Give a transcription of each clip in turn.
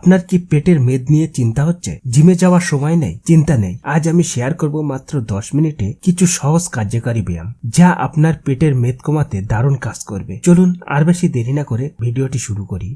আপনার কি পেটের মেদ নিয়ে চিন্তা হচ্ছে? জিমে যাওয়ার সময় নেই, চিন্তা নেই। আজ আমি শেয়ার করব মাত্র দশ মিনিটে কিছু সহজ কার্যকারী ব্যায়াম, যা আপনার পেটের মেদ কমাতে দারুণ কাজ করবে। চলুন আর বেশি দেরি না করে ভিডিওটি শুরু করি।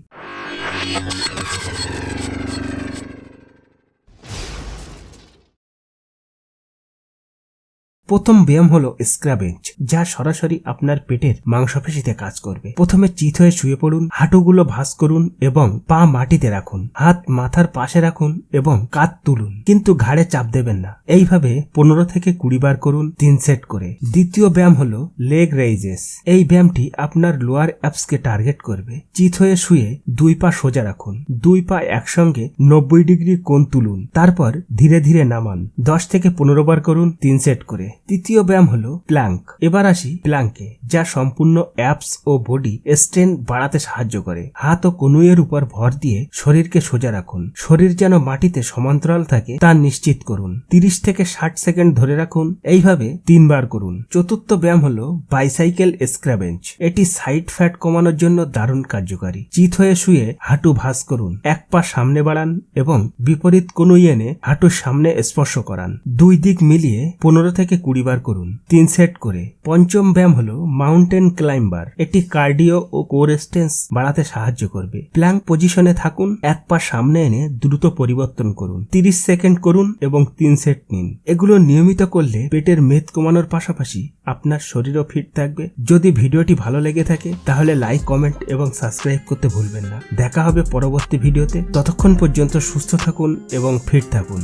প্রথম ব্যায়াম হলো স্ক্রাবেঞ্চ যা সরাসরি আপনার পেটের মাংসপেশিতে কাজ করবে। প্রথমে চিত হয়ে শুয়ে পড়ুন, হাঁটুগুলো ভাঁজ করুন এবং পা মাটিতে রাখুন। হাত মাথার পাশে রাখুন এবং কাত তুলুন, কিন্তু ঘাড়ে চাপ দেবেন না। এইভাবে পনেরো থেকে কুড়ি বার করুন, তিন সেট করে। দ্বিতীয় ব্যায়াম হলো লেগ রেইজেস। এই ব্যায়ামটি আপনার লোয়ার অ্যাপসকে টার্গেট করবে। চিত হয়ে শুয়ে দুই পা সোজা রাখুন, দুই পা একসঙ্গে নব্বই ডিগ্রি কোণ তুলুন, তারপর ধীরে ধীরে নামান। দশ থেকে পনেরো বার করুন, তিন সেট করে। তৃতীয় ব্যায়াম হলো প্ল্যাঙ্ক। এবার আসি প্ল্যাঙ্কে, যা সম্পূর্ণ অ্যাপস ও বডি স্ট্রেন বাড়াতে সাহায্য করে। হাত ও কনুইয়ের উপর ভর দিয়ে শরীরকে সোজা রাখুন। শরীর যেন মাটিতে সমান্তরাল থাকে তা নিশ্চিত করুন। তিরিশ থেকে ষাট সেকেন্ড ধরে রাখুন। এইভাবে তিনবার করুন। চতুর্থ ব্যায়াম হলো বাইসাইকেল স্ক্রাবেঞ্চ। এটি সাইড ফ্যাট কমানোর জন্য দারুণ কার্যকারী। চিত হয়ে শুয়ে হাঁটু ভাঁজ করুন। এক পা সামনে বাড়ান এবং বিপরীত কনুই এনে হাঁটুর সামনে স্পর্শ করান। দুই দিক মিলিয়ে পনেরো থেকে কুড়ি বার করুন। তিন সেট করে। পঞ্চম ব্যায়াম হলো মাউন্টেন ক্লাইম্বার। এটি কার্ডিও ও কোরেস্টেন্স বাড়াতে সাহায্য করবে। প্ল্যাঙ্ক পজিশনে থাকুন, এক পা সামনে এনে দ্রুত পরিবর্তন করুন। তিরিশ সেকেন্ড করুন এবং তিন সেট নিন। এগুলো নিয়মিত করলে পেটের মেদ কমানোর পাশাপাশি আপনার শরীরও ফিট থাকবে। যদি ভিডিওটি ভালো লেগে থাকে, তাহলে লাইক, কমেন্ট এবং সাবস্ক্রাইব করতে ভুলবেন না। দেখা হবে পরবর্তী ভিডিওতে। ততক্ষণ পর্যন্ত সুস্থ থাকুন এবং ফিট থাকুন।